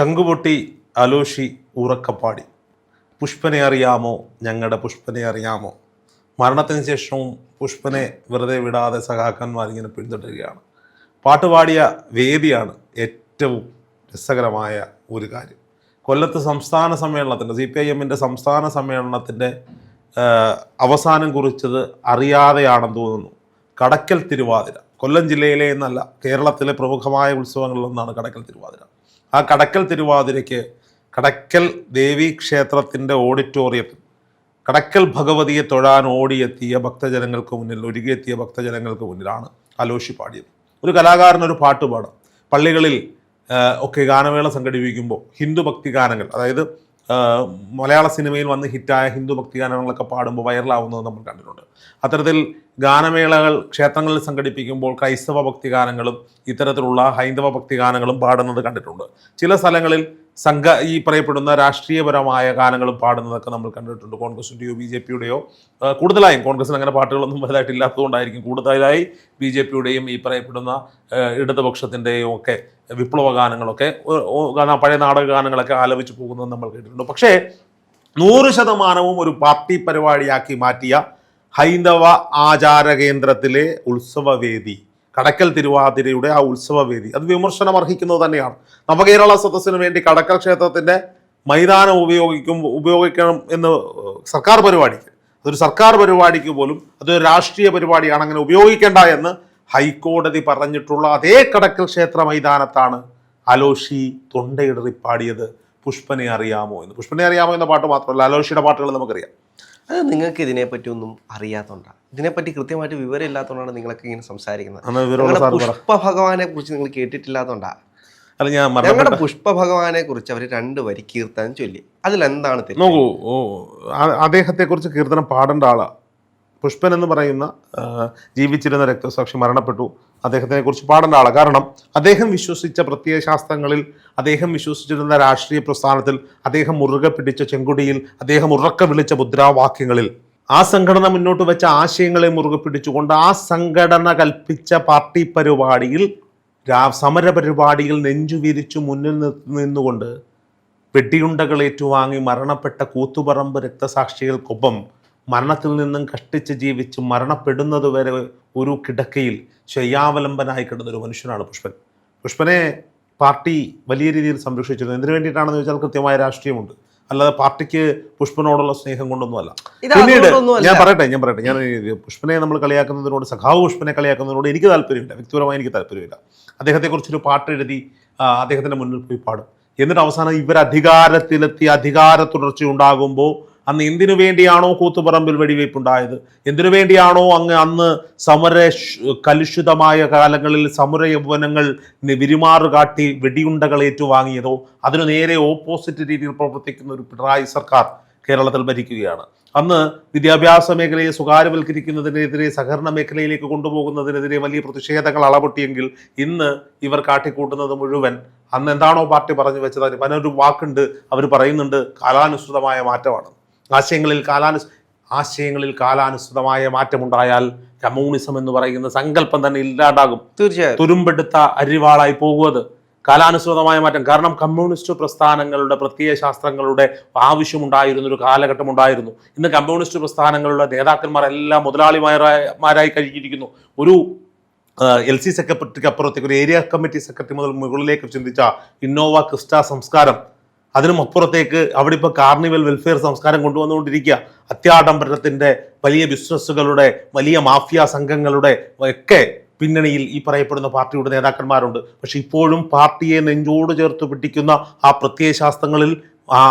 ചങ്കുപൊട്ടി അലോഷി ഉറക്കപ്പാടി. പുഷ്പനെ അറിയാമോ? ഞങ്ങളുടെ പുഷ്പനെ അറിയാമോ? മരണത്തിന് ശേഷവും പുഷ്പനെ വെറുതെ വിടാതെ സഖാക്കന്മാർ ഇങ്ങനെ പിന്തുടരുകയാണ്. പാട്ടുപാടിയ വേദിയാണ് ഏറ്റവും രസകരമായ ഒരു കാര്യം. കൊല്ലത്ത് സംസ്ഥാന സമ്മേളനത്തിന്റെ സി പി ഐ എമ്മിന്റെ സംസ്ഥാന സമ്മേളനത്തിന്റെ അവസാനം കുറിച്ചത് അറിയാതെയാണെന്ന് തോന്നുന്നു. കടക്കൽ തിരുവാതിര. കൊല്ലം ജില്ലയിലെ എന്നല്ല കേരളത്തിലെ പ്രമുഖമായ ഉത്സവങ്ങളിലൊന്നാണ് കടക്കൽ തിരുവാതിര. ആ കടക്കൽ തിരുവാതിരയ്ക്ക് കടക്കൽ ദേവി ക്ഷേത്രത്തിന്റെ ഓഡിറ്റോറിയത്തിൽ കടക്കൽ ഭഗവതിയെ തൊഴാൻ ഓടിയെത്തിയ ഭക്തജനങ്ങൾക്ക് മുന്നിൽ ഒരുകിയെത്തിയ ഭക്തജനങ്ങൾക്ക് മുന്നിലാണ് അലോഷി പാടിയത്. ഒരു കലാകാരൻ ഒരു പാട്ട് പാടാം. പള്ളികളിൽ ഒക്കെ ഗാനമേള സംഘടിപ്പിക്കുമ്പോൾ ഹിന്ദു ഭക്തി ഗാനങ്ങൾ അതായത് മലയാള സിനിമയിൽ വന്ന് ഹിറ്റായ ഹിന്ദു ഭക്തി ഗാനങ്ങളൊക്കെ പാടുമ്പോൾ വൈറലാവുന്നത് നമ്മൾ കണ്ടിട്ടുണ്ട്. അത്തരത്തിൽ ഗാനമേളകൾ ക്ഷേത്രങ്ങളിൽ സംഘടിപ്പിക്കുമ്പോൾ ക്രൈസ്തവ ഭക്തി ഗാനങ്ങളും ഇത്തരത്തിലുള്ള ഹൈന്ദവ ഭക്തി ഗാനങ്ങളും പാടുന്നത് കണ്ടിട്ടുണ്ട്. ചില സ്ഥലങ്ങളിൽ സംഘ ഈ പറയപ്പെടുന്ന രാഷ്ട്രീയപരമായ ഗാനങ്ങളും പാടുന്നതൊക്കെ നമ്മൾ കണ്ടിട്ടുണ്ട്. കോൺഗ്രസിന്റെയോ ബി ജെ പിയുടെയോ കൂടുതലായും കോൺഗ്രസിന് അങ്ങനെ പാട്ടുകളൊന്നും വലുതായിട്ട് ഇല്ലാത്തതുകൊണ്ടായിരിക്കും കൂടുതലായി ബി ജെ പിയുടെയും ഈ പറയപ്പെടുന്ന ഇടതുപക്ഷത്തിന്റെയും ഒക്കെ വിപ്ലവ ഗാനങ്ങളൊക്കെ പഴയ നാടക ഗാനങ്ങളൊക്കെ ആലപിച്ച് പോകുന്നത് നമ്മൾ കേട്ടിട്ടുണ്ട്. പക്ഷേ നൂറ് ശതമാനവും ഒരു പാർട്ടി പരിപാടിയാക്കി മാറ്റിയ ഹൈന്ദവ ആചാര കേന്ദ്രത്തിലെ ഉത്സവവേദി കടക്കൽ തിരുവാതിരയുടെ ആ ഉത്സവവേദി. അത് വിമർശനം അർഹിക്കുന്നത് തന്നെയാണ്. നവകേരള സദസ്സിന് വേണ്ടി കടക്കൽ ക്ഷേത്രത്തിന്റെ മൈതാനം ഉപയോഗിക്കും ഉപയോഗിക്കണം എന്ന് സർക്കാർ പരിപാടിക്ക്. അതൊരു സർക്കാർ പരിപാടിക്ക് പോലും അതൊരു രാഷ്ട്രീയ പരിപാടിയാണ് അങ്ങനെ ഉപയോഗിക്കേണ്ട എന്ന് ഹൈക്കോടതി പറഞ്ഞിട്ടുള്ള അതേ കടക്കൽ ക്ഷേത്ര മൈതാനത്താണ് അലോഷി തൊണ്ടയിടറി പാടിയത് പുഷ്പനെ അറിയാമോ എന്ന്. പുഷ്പനെ അറിയാമോ എന്ന പാട്ട് മാത്രമല്ല അലോഷിയുടെ പാട്ടുകൾ നമുക്കറിയാം. അത് നിങ്ങൾക്ക് ഇതിനെപ്പറ്റി ഒന്നും അറിയാത്തതുകൊണ്ടാണ് ഇതിനെപ്പറ്റി കൃത്യമായിട്ട് വിവരം ഇല്ലാത്തതുകൊണ്ടാണ് നിങ്ങളൊക്കെ ഇങ്ങനെ സംസാരിക്കുന്നത്. പുഷ്പ ഭഗവാനെ കുറിച്ച് നിങ്ങൾ കേട്ടിട്ടില്ലാത്തതുകൊണ്ടാണ് അല്ല ഞാൻ ഞങ്ങളുടെ പുഷ്പ ഭഗവാനെ കുറിച്ച് അവർ രണ്ട് വരി കീർത്തനം ചൊല്ലി. അതിലെന്താണ് നോക്കൂ അദ്ദേഹത്തെ കുറിച്ച് കീർത്തനം പാടേണ്ട ആളാ. പുഷ്പൻ എന്ന് പറയുന്ന ജീവിച്ചിരുന്ന രക്തസാക്ഷി മരണപ്പെട്ടു. അദ്ദേഹത്തിനെ കുറിച്ച് പാടേണ്ട ആളാണ് കാരണം അദ്ദേഹം വിശ്വസിച്ച പ്രത്യയ ശാസ്ത്രങ്ങളിൽ അദ്ദേഹം വിശ്വസിച്ചിരുന്ന രാഷ്ട്രീയ പ്രസ്ഥാനത്തിൽ അദ്ദേഹം മുറുകെ പിടിച്ച ചെങ്കുടിയിൽ അദ്ദേഹം ഉറക്ക വിളിച്ച മുദ്രാവാക്യങ്ങളിൽ. ആ സംഘടന മുന്നോട്ട് വെച്ച ആശയങ്ങളെ മുറുകെ പിടിച്ചുകൊണ്ട് ആ സംഘടന കൽപ്പിച്ച പാർട്ടി പരിപാടിയിൽ സമര പരിപാടിയിൽ നെഞ്ചു വിരിച്ചു മുന്നിൽ നിന്നുകൊണ്ട് വെടിയുണ്ടകൾ ഏറ്റുവാങ്ങി മരണപ്പെട്ട കൂത്തുപറമ്പ് രക്തസാക്ഷികൾക്കൊപ്പം മരണത്തിൽ നിന്നും കഷ്ടിച്ച് ജീവിച്ച് മരണപ്പെടുന്നത് വരെ ഒരു കിടക്കയിൽ ശയ്യാവലംബനായി കിടന്ന ഒരു മനുഷ്യനാണ് പുഷ്പൻ. പുഷ്പനെ പാർട്ടി വലിയ രീതിയിൽ സംരക്ഷിച്ചിരുന്നു. എന്തിനു വേണ്ടിയിട്ടാണെന്ന് ചോദിച്ചാൽ കൃത്യമായ രാഷ്ട്രീയമുണ്ട്. അല്ലാതെ പാർട്ടിക്ക് പുഷ്പനോടുള്ള സ്നേഹം കൊണ്ടൊന്നുമല്ല. പിന്നീട് ഞാൻ പറയട്ടെ ഞാൻ പറയട്ടെ. ഞാൻ പുഷ്പനെ നമ്മൾ കളിയാക്കുന്നതിനോട് സഖാവ് പുഷ്പനെ കളിയാക്കുന്നതിനോട് എനിക്ക് താല്പര്യമില്ല. വ്യക്തിപരമായി എനിക്ക് താല്പര്യമില്ല. അദ്ദേഹത്തെക്കുറിച്ചൊരു പാട്ട് എഴുതി അദ്ദേഹത്തിന്റെ മുന്നിൽ പോയി പാടും. എന്നിട്ട് അവസാനം ഇവർ അധികാരത്തിലെത്തി അധികാര തുടർച്ച ഉണ്ടാകുമ്പോൾ അന്ന് എന്തിനു വേണ്ടിയാണോ കൂത്തുപറമ്പിൽ വെടിവയ്പ് ഉണ്ടായത് എന്തിനു വേണ്ടിയാണോ അങ്ങ് അന്ന് സമര കലുഷിതമായ കാലങ്ങളിൽ സമര യൗവനങ്ങൾ നി- കാട്ടി വെടിയുണ്ടകൾ ഏറ്റുവാങ്ങിയതോ? അതിനു നേരെ ഓപ്പോസിറ്റ് രീതിയിൽ പ്രവർത്തിക്കുന്ന ഒരു പിണറായി സർക്കാർ കേരളത്തിൽ ഭരിക്കുകയാണ്. അന്ന് വിദ്യാഭ്യാസ മേഖലയെ സ്വകാര്യവൽക്കരിക്കുന്നതിനെതിരെ സഹകരണ മേഖലയിലേക്ക് കൊണ്ടുപോകുന്നതിനെതിരെ വലിയ പ്രതിഷേധങ്ങൾ അളവൊട്ടിയെങ്കിൽ ഇന്ന് ഇവർ കാട്ടിക്കൂട്ടുന്നത് മുഴുവൻ അന്ന് എന്താണോ പാർട്ടി പറഞ്ഞു വെച്ചത് അതിന് വാക്കുണ്ട് അവർ പറയുന്നുണ്ട് കാലാനുസൃതമായ മാറ്റമാണ്. ആശയങ്ങളിൽ കാലാനു ആശയങ്ങളിൽ കാലാനുസൃതമായ മാറ്റമുണ്ടായാൽ കമ്മ്യൂണിസം എന്ന് പറയുന്ന സങ്കല്പം തന്നെ ഇല്ലാണ്ടാകും. തീർച്ചയായും. തുരുമ്പെടുത്ത അരിവാളായി പോകുന്നത് കാലാനുസൃതമായ മാറ്റം. കാരണം കമ്മ്യൂണിസ്റ്റ് പ്രസ്ഥാനങ്ങളുടെ പ്രത്യയ ശാസ്ത്രങ്ങളുടെ ആവശ്യമുണ്ടായിരുന്ന ഒരു കാലഘട്ടം ഉണ്ടായിരുന്നു ഇന്ന് കമ്മ്യൂണിസ്റ്റ് പ്രസ്ഥാനങ്ങളുടെ നേതാക്കന്മാർ എല്ലാം മുതലാളിമാരായി കഴിഞ്ഞിരിക്കുന്നു. ഒരു എൽ സി സെക്രട്ടറിക്ക് അപ്പുറത്തേക്ക് ഒരു ഏരിയ കമ്മിറ്റി സെക്രട്ടറി മുതൽ മുകളിലേക്ക് ചിന്തിച്ച ഇന്നോവ ക്രിസ്റ്റ സംസ്കാരം അതിനും അപ്പുറത്തേക്ക് അവിടെ ഇപ്പോൾ കാർണിവൽ വെൽഫെയർ സംസ്കാരം കൊണ്ടുവന്നുകൊണ്ടിരിക്കുക. അത്യാഡംബരത്തിന്റെ വലിയ ബിസിനസ്സുകളുടെ വലിയ മാഫിയ സംഘങ്ങളുടെ ഒക്കെ പിന്നണിയിൽ ഈ പറയപ്പെടുന്ന പാർട്ടിയുടെ നേതാക്കന്മാരുണ്ട്. പക്ഷെ ഇപ്പോഴും പാർട്ടിയെ നെഞ്ചോട് ചേർത്ത് പിടിക്കുന്ന ആ പ്രത്യയശാസ്ത്രങ്ങളിൽ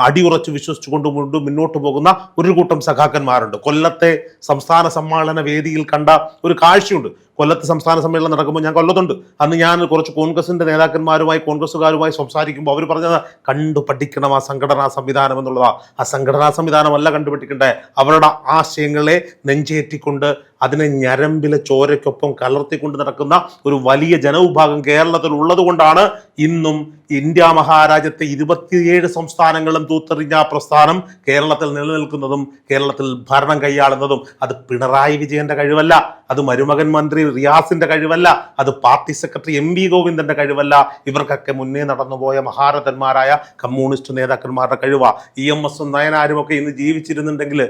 അടിയുറച്ച് വിശ്വസിച്ചുകൊണ്ട് കൊണ്ട് മുന്നോട്ട് പോകുന്ന ഒരു കൂട്ടം സഖാക്കന്മാരുണ്ട്. കൊല്ലത്തെ സംസ്ഥാന സമ്മേളന വേദിയിൽ കണ്ട ഒരു കാഴ്ചയുണ്ട്. കൊല്ലത്ത് സംസ്ഥാന സമ്മേളനം നടക്കുമ്പോൾ ഞാൻ കൊല്ലത്തുണ്ട്. അന്ന് ഞാൻ കുറച്ച് കോൺഗ്രസിന്റെ നേതാക്കന്മാരുമായി കോൺഗ്രസ്സുകാരുമായി സംസാരിക്കുമ്പോൾ അവർ പറഞ്ഞത് കണ്ടു പഠിക്കണം ആ സംഘടനാ സംവിധാനം എന്നുള്ളതാ. ആ സംഘടനാ സംവിധാനമല്ല കണ്ടുപിടിക്കേണ്ടത്. അവരുടെ ആശയങ്ങളെ നെഞ്ചേറ്റിക്കൊണ്ട് അതിനെ ഞരമ്പിലെ ചോരയ്ക്കൊപ്പം കലർത്തിക്കൊണ്ട് നടക്കുന്ന ഒരു വലിയ ജനവിഭാഗം കേരളത്തിൽ ഉള്ളതുകൊണ്ടാണ് ഇന്നും ഇന്ത്യ മഹാരാജ്യത്തെ ഇരുപത്തിയേഴ് സംസ്ഥാനങ്ങളും തൂത്തെറിഞ്ഞ പ്രസ്ഥാനം കേരളത്തിൽ നിലനിൽക്കുന്നതും കേരളത്തിൽ ഭരണം കൈയാളുന്നതും. അത് പിണറായി വിജയന്റെ കഴിവല്ല. അത് മരുമകൻ മന്ത്രി റിയാസിന്റെ കഴിവല്ല അത് പാർട്ടി സെക്രട്ടറി എം വി ഗോവിന്ദന്റെ കഴിവല്ല. ഇവർക്കൊക്കെ മുന്നേ നടന്നുപോയ മഹാരഥന്മാരായ കമ്മ്യൂണിസ്റ്റ് നേതാക്കന്മാരുടെ കഴിവാ. ഇ എം എസും നയനാരും ഒക്കെ ഇന്ന് ജീവിച്ചിരുന്നുണ്ടെങ്കിൽ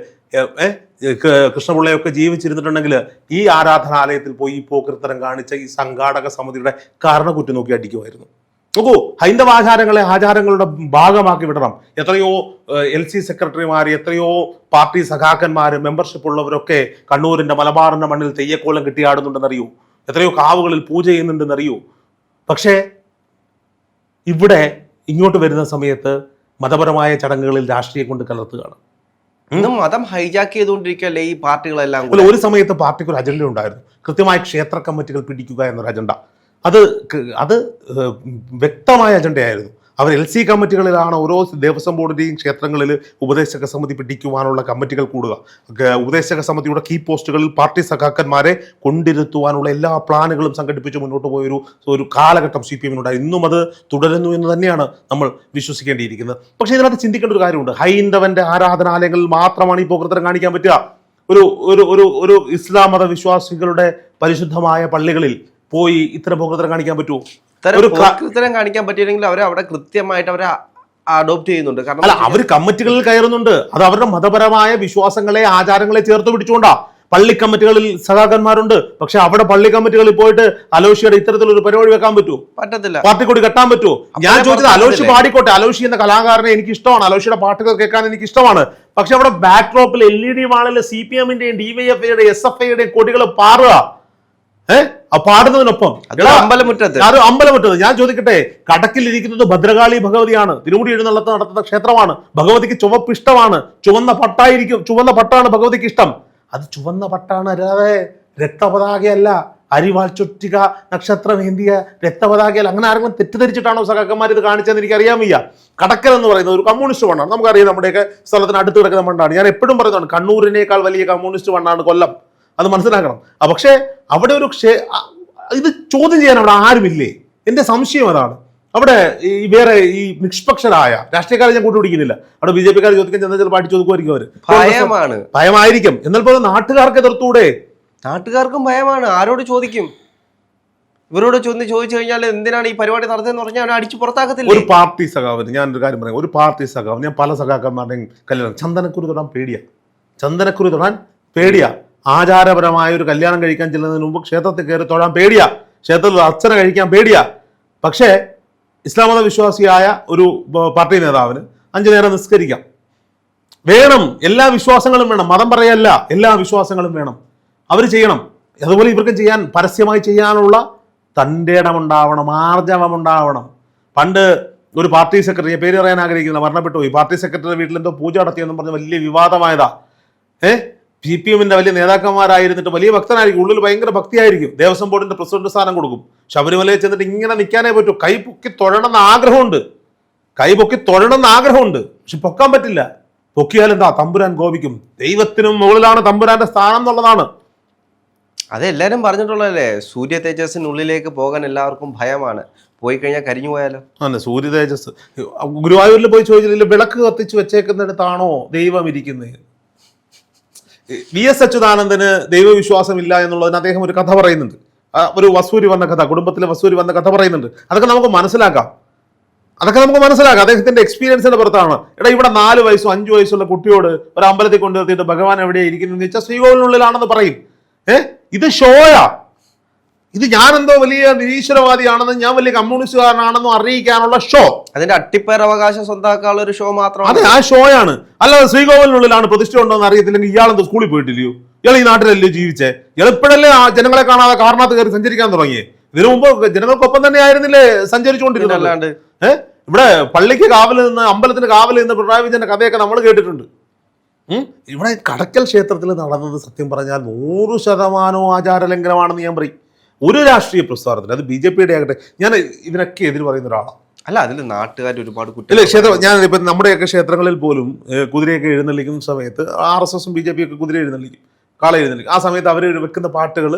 കൃഷ്ണപിള്ളയൊക്കെ ജീവിച്ചിരുന്നിട്ടുണ്ടെങ്കിൽ ഈ ആരാധനാലയത്തിൽ പോയി ഈ പോക്കൃത്തരം കാണിച്ച ഈ സംഘാടക സമിതിയുടെ കാരണക്കുറ്റി നോക്കി അടിക്കുമായിരുന്നു. നോക്കൂ ഹൈന്ദവ ആചാരങ്ങളെ ആചാരങ്ങളുടെ ഭാഗമാക്കി വിടണം. എത്രയോ എൽ സി സെക്രട്ടറിമാർ എത്രയോ പാർട്ടി സഖാക്കന്മാർ മെമ്പർഷിപ്പ് ഉള്ളവരൊക്കെ കണ്ണൂരിന്റെ മലബാറിന്റെ മണ്ണിൽ തെയ്യക്കോലം കിട്ടിയാടുന്നുണ്ടെന്നറിയൂ. എത്രയോ കാവുകളിൽ പൂജ ചെയ്യുന്നുണ്ടെന്നറിയൂ. പക്ഷേ ഇവിടെ ഇങ്ങോട്ട് വരുന്ന സമയത്ത് മതപരമായ ചടങ്ങുകളിൽ രാഷ്ട്രീയം കൊണ്ട് കലർത്തുകയാണ്. ഇന്നും മതം ഹൈജാക്ക് ചെയ്തുകൊണ്ടിരിക്കുകയല്ലേ ഈ പാർട്ടികളെല്ലാം ഒരു സമയത്ത് പാർട്ടിക്ക് ഒരു അജണ്ട ഉണ്ടായിരുന്നു. കൃത്യമായി ക്ഷേത്ര കമ്മിറ്റികൾ പിടിക്കുക എന്നൊരു അജണ്ട അത് അത് വ്യക്തമായ അജണ്ടയായിരുന്നു. അവർ എൽ സി കമ്മിറ്റികളിലാണ് ഓരോ ദേവസ്വം ബോർഡിന്റെയും ക്ഷേത്രങ്ങളിൽ ഉപദേശക സമിതി പിടിക്കുവാനുള്ള കമ്മിറ്റികൾ കൂടുക. ഉപദേശക സമിതിയുടെ കീ പോസ്റ്റുകളിൽ പാർട്ടി സഖാക്കന്മാരെ കൊണ്ടിരുത്തുവാനുള്ള എല്ലാ പ്ലാനുകളും സംഘടിപ്പിച്ച് മുന്നോട്ട് പോയൊരു ഒരു കാലഘട്ടം സി പി എമ്മിനുണ്ടായി. ഇന്നും അത് തുടരുന്നു എന്ന് തന്നെയാണ് നമ്മൾ വിശ്വസിക്കേണ്ടിയിരിക്കുന്നത്. പക്ഷേ ഇതിനകത്ത് ചിന്തിക്കേണ്ട ഒരു കാര്യമുണ്ട്. ഹൈന്ദവന്റെ ആരാധനാലയങ്ങളിൽ മാത്രമാണ് ഈ പോകൃത്തരം കാണിക്കാൻ പറ്റുക. ഒരു ഒരു ഒരു ഇസ്ലാം മതവിശ്വാസികളുടെ പരിശുദ്ധമായ പള്ളികളിൽ പോയി ഇത്തരം പോകൃത്തരം കാണിക്കാൻ പറ്റുമോ ഒരു കാണിക്കാൻ പറ്റിയില്ലെങ്കിൽ അവർ അവിടെ കൃത്യമായിട്ട് അവരെ അഡോപ്റ്റ് ചെയ്യുന്നുണ്ട്. അല്ല കാരണം അവർ കമ്മിറ്റികളിൽ കയറുന്നുണ്ട്. അത് അവരുടെ മതപരമായ വിശ്വാസങ്ങളെ ആചാരങ്ങളെ ചേർത്ത് പിടിച്ചുകൊണ്ടാ. പള്ളി കമ്മിറ്റികളിൽ സഖാക്കന്മാരുണ്ട്. പക്ഷെ അവിടെ പള്ളി കമ്മിറ്റികളിൽ പോയിട്ട് അലോഷിയുടെ ഇത്തരത്തിലൊരു പരിപാടി വെക്കാൻ പറ്റുമോ പറ്റത്തില്ല. പാർട്ടി കൂടി കെട്ടാൻ പറ്റുമോ ഞാൻ ചോദിച്ചത് അലോഷി? പാടിക്കോട്ടെ? അലോഷി എന്ന കലാകാരനെ എനിക്ക് ഇഷ്ടമാണ് അലോഷിയുടെ പാട്ടുകൾ കേൾക്കാൻ എനിക്ക് ഇഷ്ടമാണ് പക്ഷെ അവിടെ ബാക്ക് ഡ്രോപ്പിൽ എൽ ഇ ഡി വാളിൽ സി പി എമ്മിന്റെയും ഡി വൈ എഫ് ഐയുടെ എസ് എഫ് ഐയുടെയും കൊടികൾ പാറുക. ഏഹ് ആ പാടുന്നതിനൊപ്പം അമ്പലമുറ്റത്ത്. അമ്പലമുറ്റത്ത്. ഞാൻ ചോദിക്കട്ടെ കടക്കിലിരിക്കുന്നത് ഭദ്രകാളി ഭഗവതിയാണ് തിരുമുടി എഴുന്നള്ളത്ത് നടത്തുന്ന ക്ഷേത്രമാണ്. ഭഗവതിക്ക് ചുവപ്പ് ഇഷ്ടമാണ്. ചുവന്ന പട്ടായിരിക്കും. ചുവന്ന പട്ടാണ് ഭഗവതിക്ക് ഇഷ്ടം. അത് ചുവന്ന പട്ടാണ് അല്ലാതെ രക്തപതാകയല്ല. അരിവാൾ ചുറ്റിക നക്ഷത്രമേന്തിയ രക്തപതാകയല്ല. അങ്ങനെ ആരെങ്കിലും തെറ്റിദ്ധരിച്ചിട്ടാണോ സഖാക്കന്മാർ ഇത് കാണിച്ചതെന്ന് എനിക്ക് അറിയാൻ വയ്യ കടക്കൽ എന്ന് പറയുന്നത് ഒരു കമ്മ്യൂണിസ്റ്റ് മണ്ണാണ് നമുക്കറിയാം നമ്മുടെയൊക്കെ സ്ഥലത്തിന് അടുത്ത് കിടക്കുന്ന മണ്ണാണ്. ഞാൻ എപ്പോഴും പറയുന്നതാണ് കണ്ണൂരിനേക്കാൾ വലിയ കമ്മ്യൂണിസ്റ്റ് മണ്ണാണ് കൊല്ലം. അത് മനസ്സിലാക്കണം. പക്ഷേ അവിടെ ഒരു ക്ഷേ ഇത് ചോദ്യം ചെയ്യാൻ അവിടെ ആരുമില്ലേ? എന്റെ സംശയം അതാണ്. അവിടെ ഈ വേറെ ഈ നിഷ്പക്ഷരായ രാഷ്ട്രീയക്കാരെ ഞാൻ കൂട്ടുപിടിക്കുന്നില്ല. അവിടെ ബി ജെ പിക്കാർ ചോദിക്കാൻ ചെന്നാൽ ചിലപ്പോൾ അടിച്ചു നോക്കുമായിരിക്കും അവർ ഭയമാണ്. ഭയമായിരിക്കും. എന്നാൽ പോലും നാട്ടുകാർക്ക് എതിർത്തൂടെ? നാട്ടുകാർക്കും ഭയമാണ്. ആരോട് ചോദിക്കും? ഇവരോട് ചോദ്യം ചോദിച്ചു കഴിഞ്ഞാൽ എന്തിനാണ് ഈ പരിപാടി നടത്തുന്നത് പറഞ്ഞാൽ അവനെ അടിച്ചു പുറത്താക്കത്തില്ല? ഒരു പാർട്ടി സഖാവിന് ഞാൻ ഒരു കാര്യം പറയാം. ഒരു പാർട്ടി സഖാവ് ഞാൻ പല സഖാക്കന്മാരുടെയും കല്യാണം ചന്ദനക്കുറി തൊടാൻ പേടിയാ. ചന്ദനക്കുറി തൊടാൻ പേടിയാ. ആചാരപരമായ ഒരു കല്യാണം കഴിക്കാൻ ചെല്ലുന്നതിന് മുമ്പ് ക്ഷേത്രത്തിൽ കയറി തൊഴാൻ പേടിയാ. ക്ഷേത്രത്തിൽ അർച്ചന കഴിക്കാൻ പേടിയാ. പക്ഷേ ഇസ്ലാം മത വിശ്വാസിയായ ഒരു പാർട്ടി നേതാവിന് അഞ്ചു നേരം നിസ്കരിക്കാം. വേണം എല്ലാ വിശ്വാസങ്ങളും വേണം. മതം പറയല്ല എല്ലാ വിശ്വാസങ്ങളും വേണം. അവർ ചെയ്യണം. അതുപോലെ ഇവർക്കും ചെയ്യാൻ പരസ്യമായി ചെയ്യാനുള്ള തന്റെ ഇടമുണ്ടാവണം ആർജവമുണ്ടാവണം. പണ്ട് ഒരു പാർട്ടി സെക്രട്ടറി പേര് പറയാൻ ആഗ്രഹിക്കുന്ന മരണപ്പെട്ടു പോയി. പാർട്ടി സെക്രട്ടറി വീട്ടിൽ എന്തോ പൂജ നടത്തിയെന്നും പറഞ്ഞ് വലിയ വിവാദമായതാ. ഏ? സി പി എമ്മിന്റെ വലിയ നേതാക്കന്മാരായിരുന്നിട്ട് വലിയ ഭക്തനായിരിക്കും. ഉള്ളിൽ ഭയങ്കര ഭക്തിയായിരിക്കും. ദേവസ്വം ബോർഡിന്റെ പ്രസിഡന്റ് സ്ഥാനം കൊടുക്കും. ശബരിമലയിൽ ചെന്നിട്ട് ഇങ്ങനെ നിൽക്കാനേ പറ്റൂ. കൈ പൊക്കി തൊഴണമെന്ന് ആഗ്രഹമുണ്ട്. കൈ പൊക്കി തൊഴണമെന്ന് ആഗ്രഹമുണ്ട്. പക്ഷെ പൊക്കാൻ പറ്റില്ല. പൊക്കിയാൽ എന്താ? തമ്പുരാൻ കോപിക്കും. ദൈവത്തിനും മുകളിലാണ് തമ്പുരാന്റെ സ്ഥാനം എന്നുള്ളതാണ്. അത് എല്ലാരും പറഞ്ഞിട്ടുള്ളതല്ലേ? സൂര്യ തേജസ്സിനുള്ളിലേക്ക് പോകാൻ എല്ലാവർക്കും ഭയമാണ്. പോയി കഴിഞ്ഞാൽ കരിഞ്ഞു പോയാലോ? അല്ല സൂര്യ തേജസ്. ഗുരുവായൂരിൽ പോയി ചോദിച്ചില്ല വിളക്ക് കത്തിച്ച് വെച്ചേക്കുന്നിടത്താണോ ദൈവം ഇരിക്കുന്നത് വി എസ് അച്യുതാനന്ദന് ദൈവവിശ്വാസമില്ല എന്നുള്ളതിന് അദ്ദേഹം ഒരു കഥ പറയുന്നുണ്ട്. ഒരു വസൂരി വന്ന കഥ കുടുംബത്തിലെ വസൂരി വന്ന കഥ പറയുന്നുണ്ട്. അതൊക്കെ നമുക്ക് മനസ്സിലാക്കാം. അതൊക്കെ നമുക്ക് മനസ്സിലാക്കാം. അദ്ദേഹത്തിന്റെ എക്സ്പീരിയൻസിന്റെ പുറത്താണ്. എടാ ഇവിടെ നാല് വയസ്സും അഞ്ചു വയസ്സുള്ള കുട്ടിയോട് ഒരു അമ്പലത്തിൽ കൊണ്ടു നിർത്തിയിട്ട് ഭഗവാൻ എവിടെയായിരിക്കുന്നു ഇരിക്കുന്നത്? വെച്ചാൽ ശ്രീകോവിലിനുള്ളിലാണെന്ന് പറയും. ഏഹ് ഇത് ഷോയാ. ഇത് ഞാനെന്തോ വലിയ നിരീശ്വരവാദിയാണെന്നും ഞാൻ വലിയ കമ്മ്യൂണിസ്റ്റുകാരനാണെന്നും അറിയിക്കാനുള്ള ഷോ അതിന്റെ അട്ടിപ്പേരവകാശം സ്വന്തമാക്കാനുള്ള ഒരു ഷോ മാത്രം അതെ ആ ഷോയാണ് അല്ലാതെ ശ്രീകോവിലിനുള്ളിലാണ് പ്രതിഷ്ഠ ഉണ്ടോ എന്ന് അറിയത്തില്ലെങ്കിൽ ഇയാളെന്തോ സ്കൂളിൽ പോയിട്ടില്ലയോ? ഇയാൾ ഈ നാട്ടിലല്ലേ ജീവിച്ചേ? ഇയാൾ ഇപ്പോഴല്ലേ ആ ജനങ്ങളെ കാണാതെ കാരണത്ത് കയറി സഞ്ചരിക്കാൻ തുടങ്ങിയേ? ഇതിനു മുമ്പ് ജനങ്ങൾക്കൊപ്പം തന്നെ ആയിരുന്നില്ലേ സഞ്ചരിച്ചുകൊണ്ടിരുന്നത്? ഏഹ് ഇവിടെ പള്ളിക്ക് കാവൽ നിന്ന് അമ്പലത്തിന് കാവൽ നിന്ന് പിണറായി വിജയന്റെ കഥയൊക്കെ നമ്മൾ കേട്ടിട്ടുണ്ട്. ഇവിടെ കടക്കൽ ക്ഷേത്രത്തിൽ നടന്നത് സത്യം പറഞ്ഞാൽ നൂറ് ശതമാനവും ആചാരലംഘനമാണെന്ന് ഞാൻ പറയും. ഒരു രാഷ്ട്രീയ പ്രസ്ഥാനത്തിന് അത് ബി ജെ പിയുടെ ആകട്ടെ ഞാൻ ഇതിനൊക്കെ എതിര് പറയുന്ന ഒരാളാണ് അല്ല അതിൽ നാട്ടുകാർ ഒരുപാട് കുട്ടികൾ ക്ഷേത്ര ഞാൻ ഇപ്പം നമ്മുടെയൊക്കെ ക്ഷേത്രങ്ങളിൽ പോലും കുതിരയൊക്കെ എഴുന്നള്ളിക്കുന്ന സമയത്ത് ആർ എസ് എസും ബി ജെ പി ഒക്കെ കുതിര എഴുന്നള്ളിക്കും കാള എഴുന്നള്ളിക്കും. ആ സമയത്ത് അവർ വെക്കുന്ന പാട്ടുകൾ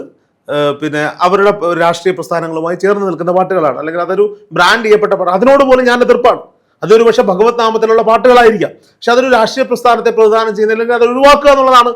പിന്നെ അവരുടെ രാഷ്ട്രീയ പ്രസ്ഥാനങ്ങളുമായി ചേർന്ന് നിൽക്കുന്ന പാട്ടുകളാണ്. അല്ലെങ്കിൽ അതൊരു ബ്രാൻഡ് ചെയ്യപ്പെട്ട പാട്ട്. അതിനോട് പോലും ഞാൻ എതിർപ്പാണ് അതൊരു പക്ഷേ ഭഗവത് നാമത്തിലുള്ള പാട്ടുകളായിരിക്കാം. പക്ഷെ അതൊരു രാഷ്ട്രീയ പ്രസ്ഥാനത്തെ പ്രതിദാനം ചെയ്യുന്നില്ലെങ്കിൽ അത് ഒഴിവാക്കുക എന്നുള്ളതാണ്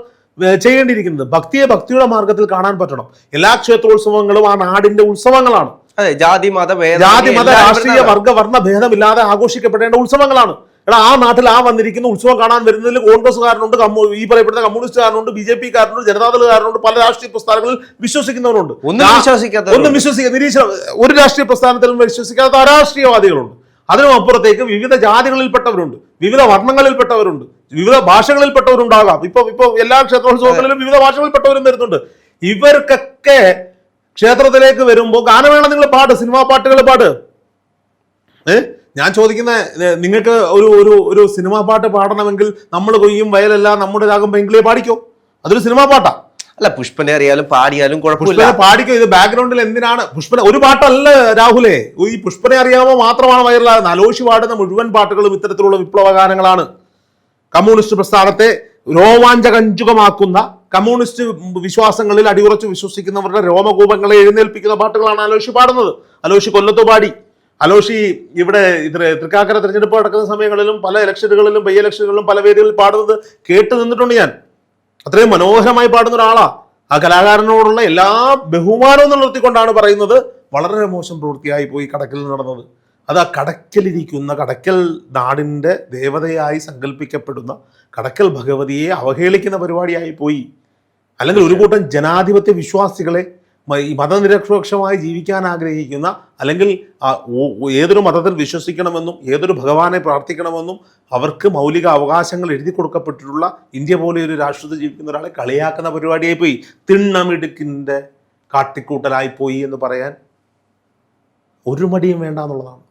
ചെയ്യേണ്ടിയിരിക്കുന്നത്. ഭക്തിയെ ഭക്തിയുടെ മാർഗത്തിൽ കാണാൻ പറ്റണം. എല്ലാ ക്ഷേത്രോത്സവങ്ങളും ആ നാടിന്റെ ഉത്സവങ്ങളാണ്. അതെ ജാതി മത ജാതി മത രാഷ്ട്രീയ. വർഗ വർണ ഭേദമില്ലാതെ ആഘോഷിക്കപ്പെടേണ്ട ഉത്സവങ്ങളാണ്. എടാ ആ നാട്ടിൽ ആ വന്നിരിക്കുന്ന ഉത്സവം കാണാൻ വരുന്നതിൽ കോൺഗ്രസ്സുകാരനുണ്ട് കമ്മ്യൂ ഈ പറയപ്പെടുന്ന കമ്മ്യൂണിസ്റ്റുകാരനുണ്ട് ബി ജെ പിക്കാരനുണ്ട് ജനതാദളുകാരനുണ്ട് പല രാഷ്ട്രീയ പ്രസ്ഥാനങ്ങളിൽ വിശ്വസിക്കുന്നവരുണ്ട്. ഒന്നും വിശ്വസിക്കാത്ത. ഒന്നും വിശ്വസിക്കുക നിരീക്ഷണം ഒരു രാഷ്ട്രീയ പ്രസ്ഥാനത്തിലും വിശ്വസിക്കാത്ത അരാഷ്ട്രീയവാദികളുണ്ട്. അതിനും അപ്പുറത്തേക്ക് വിവിധ ജാതികളിൽപ്പെട്ടവരുണ്ട് വിവിധ വർണങ്ങളിൽപ്പെട്ടവരുണ്ട് വിവിധ ഭാഷകളിൽപ്പെട്ടവരുണ്ടാകാം. ഇപ്പൊ ഇപ്പൊ എല്ലാ ക്ഷേത്രോത്സവങ്ങളിലും വിവിധ ഭാഷകളിൽപ്പെട്ടവരും വരുന്നുണ്ട്. ഇവർക്കൊക്കെ ക്ഷേത്രത്തിലേക്ക് വരുമ്പോൾ ഗാനം വേണം നിങ്ങൾ പാട്ട് സിനിമാ പാട്ടുകൾ പാട്ട് ഏ? ഞാൻ ചോദിക്കുന്ന നിങ്ങൾക്ക് ഒരു ഒരു ഒരു സിനിമാ പാട്ട് പാടണമെങ്കിൽ നമ്മൾ കൊയ്യും വയലല്ല നമ്മുടെ രാഗം പെങ്കിളിയെ പാടിക്കോ? അതൊരു സിനിമാ പാട്ടാ. അല്ല പുഷ്പനെ അറിയാലും പാടിയാലും കുഴപ്പമില്ല. പാടിക്കും? ഇത് ബാക്ക്ഗ്രൗണ്ടിൽ എന്തിനാണ്? പുഷ്പനെ ഒരു പാട്ടല്ല രാഹുലേ. ഈ പുഷ്പനെ അറിയാമോ മാത്രമാണ് വൈറലാകുന്നത് അലോഷി പാടുന്ന മുഴുവൻ പാട്ടുകളും ഇത്തരത്തിലുള്ള വിപ്ലവ ഗാനങ്ങളാണ് കമ്മ്യൂണിസ്റ്റ് പ്രസ്ഥാനത്തെ രോമാഞ്ചകഞ്ചുകമാക്കുന്ന കമ്മ്യൂണിസ്റ്റ് വിശ്വാസങ്ങളിൽ അടിയുറച്ച് വിശ്വസിക്കുന്നവരുടെ രോമകൂപങ്ങളെ എഴുന്നേൽപ്പിക്കുന്ന പാട്ടുകളാണ് അലോഷി പാടുന്നത്. അലോഷി കൊല്ലത്ത് പാടി. അലോഷി ഇവിടെ തൃക്കാക്കര തിരഞ്ഞെടുപ്പ് നടക്കുന്ന സമയങ്ങളിലും പല ഇലക്ഷനുകളിലും ബൈ ഇലക്ഷനുകളിലും പല വേദികളിൽ പാടുന്നത് കേട്ട് നിന്നിട്ടുണ്ട് ഞാൻ. അത്രയും മനോഹരമായി പാടുന്ന ഒരാളാ. ആ കലാകാരനോടുള്ള എല്ലാ ബഹുമാനവും നിലനിർത്തിക്കൊണ്ടാണ് പറയുന്നത്. വളരെ മോശം പ്രവൃത്തിയായി പോയി കടക്കിൽ നടന്നത്. അത് ആ കടക്കലിരിക്കുന്ന കടക്കൽ നാടിന്റെ ദേവതയായി സങ്കല്പിക്കപ്പെടുന്ന കടക്കൽ ഭഗവതിയെ അവഹേളിക്കുന്ന പരിപാടിയായി പോയി. അല്ലെങ്കിൽ ഒരു കൂട്ടം ജനാധിപത്യ വിശ്വാസികളെ ഈ മതനിരപേക്ഷമായി ജീവിക്കാൻ ആഗ്രഹിക്കുന്ന അല്ലെങ്കിൽ ഏതൊരു മതത്തിൽ വിശ്വസിക്കണമെന്നും ഏതൊരു ഭഗവാനെ പ്രാർത്ഥിക്കണമെന്നും അവർക്ക് മൗലിക അവകാശങ്ങൾ എഴുതി കൊടുക്കപ്പെട്ടിട്ടുള്ള ഇന്ത്യ പോലെ ഒരു രാഷ്ട്രത്തിൽ ജീവിക്കുന്ന ഒരാളെ കളിയാക്കുന്ന പരിപാടിയായി പോയി തിണ്ണമിടുക്കിന്റെ കാട്ടിക്കൂട്ടലായി പോയി എന്ന് പറയാൻ ഒരു മടിയും വേണ്ട എന്നുള്ളതാണ്.